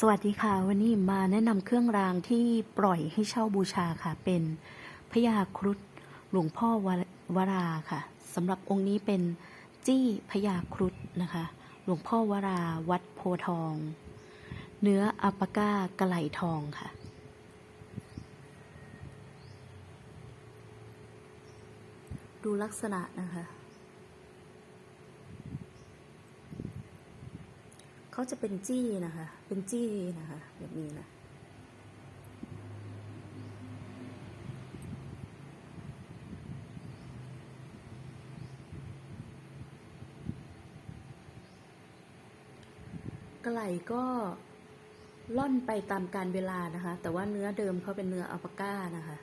สวัสดีค่ะ วันนี้มาแนะนำเครื่องรางที่ปล่อยให้เช่าบูชาค่ะ เป็นพญาครุฑหลวงพ่อวรวราค่ะสำหรับองค์นี้เป็นจี้พญาครุฑนะคะ หลวงพ่อวราวัดโพทอง เนื้ออัปปะก้ากระไหลทองค่ะ ดูลักษณะนะคะ เขาจะเป็นจี้นะคะ เป็นจี้นะคะ แบบนี้นะกระไหลก็ล่อนไปตามการเวลานะคะ แต่ว่าเนื้อเดิมเขาเป็นเนื้ออัลปาก้านะคะ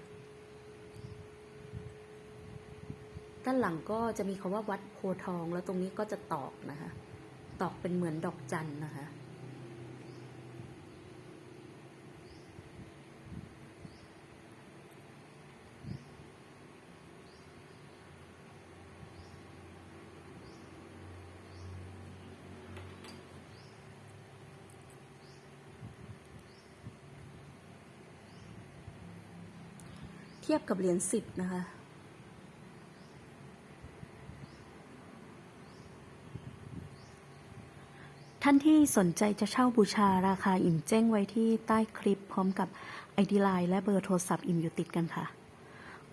ด้านหลังก็จะมีคาว่าวัดโพทอง แล้วตรงนี้ก็จะตอกนะคะ ตอกเป็นเหมือนดอกจันนะคะ เทียบกับเหรียญสิบนะคะ ท่านที่สนใจจะเช่าบูชาราคาอิ่มแจ้งไว้ที่ใต้คลิปพร้อมกับ ID Line และเบอร์โทรศัพท์อิ่มอยู่ติดกันค่ะ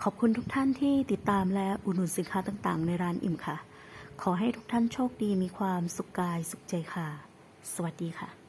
ขอบคุณทุกท่านที่ติดตามและอุดหนุนสินค้าต่างๆ ในร้านอิ่มค่ะ ขอให้ทุกท่านโชคดีมีความสุขกายสุขใจค่ะ สวัสดีค่ะ